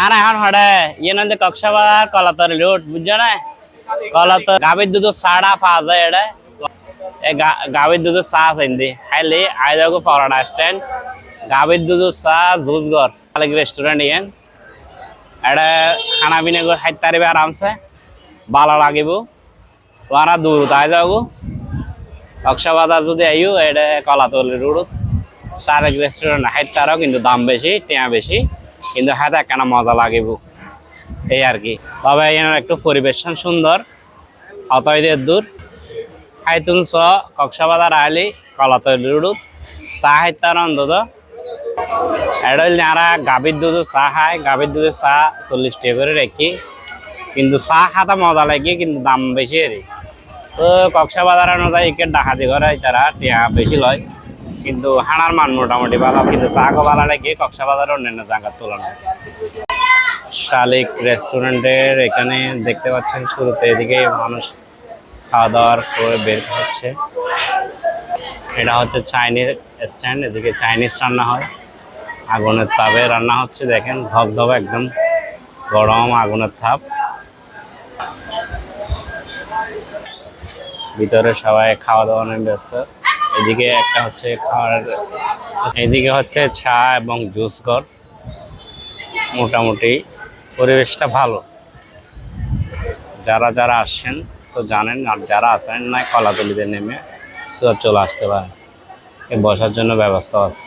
আর এখন হড়ে ইয়ে নদী কক্সবাজার কলাতর রোড বুঝছ না? কলাতর গাভীর দুধ সাড়া পাওয়া যায় এটা গাভীর দুধ চা হিন্দি। খাইলে আই যাব পাওয়ানা স্ট্যান্ড গাভীর দুধ চা, জুস ঘর। আলেক রেস্টুরেন্ট ইয়েন এটা খানা পিনা করে খাইতে পারবে আরামসে। ভালো লাগিব। তোমারা দূর তাই যাব কক্সবাজার যদি আইও এটা কলাতলি রোড সারেক রেস্টুরেন্ট খাইতে পারো, কিন্তু দাম বেশি, টিয়া বেশি। কিন্তু হাতে একখানা মজা লাগিব। এই আর কি। তবে এখানে একটু পরিবেশন সুন্দর। অতইদের দূর। খাইতুন স, কক্সবাজার আলি, কলাতলি রোড। চা খাইতে পারো অন্তত। এটা হইলে গাভীর দুধ চা খায়। গাভীর দুধের চা চল্লিশ টাকা করে রেখি। কিন্তু চা খাতা মজা লাগে, কিন্তু দাম বেশি তো কক্সবাজার অনুযায়ী ডাকাতি করে তারা টিয়া বেশি লয়। কিন্তু হানার মান মোটামুটি ভালো, কিন্তু চা গো ভালো লাগে কক্সবাজার অন্যান্য জায়গার তুলনায়। শালিক রেস্টুরেন্টের এখানে দেখতে পাচ্ছেন শুরুতে এদিকে মানুষ খাওয়া দাওয়ার করে বের হচ্ছে। এটা হচ্ছে চাইনিজ স্ট্যান্ড, এদিকে চাইনিজ রান্না হয়। আগুনের তাপে রান্না হচ্ছে, দেখেন ধপ একদম গরম আগুনের তাপ। ভিতরে সবাই খাওয়া দাওয়া নিয়ে ব্যস্ত। এদিকে একটা হচ্ছে খাওয়ার, এদিকে হচ্ছে চা এবং জুস ঘর। মোটামুটি পরিবেশটা ভালো। যারা যারা আসছেন তো জানেন, আর যারা আসেন না কলাতলিতে নেমে তো চলে আসতে পারেন। বসার জন্য ব্যবস্থা আছে।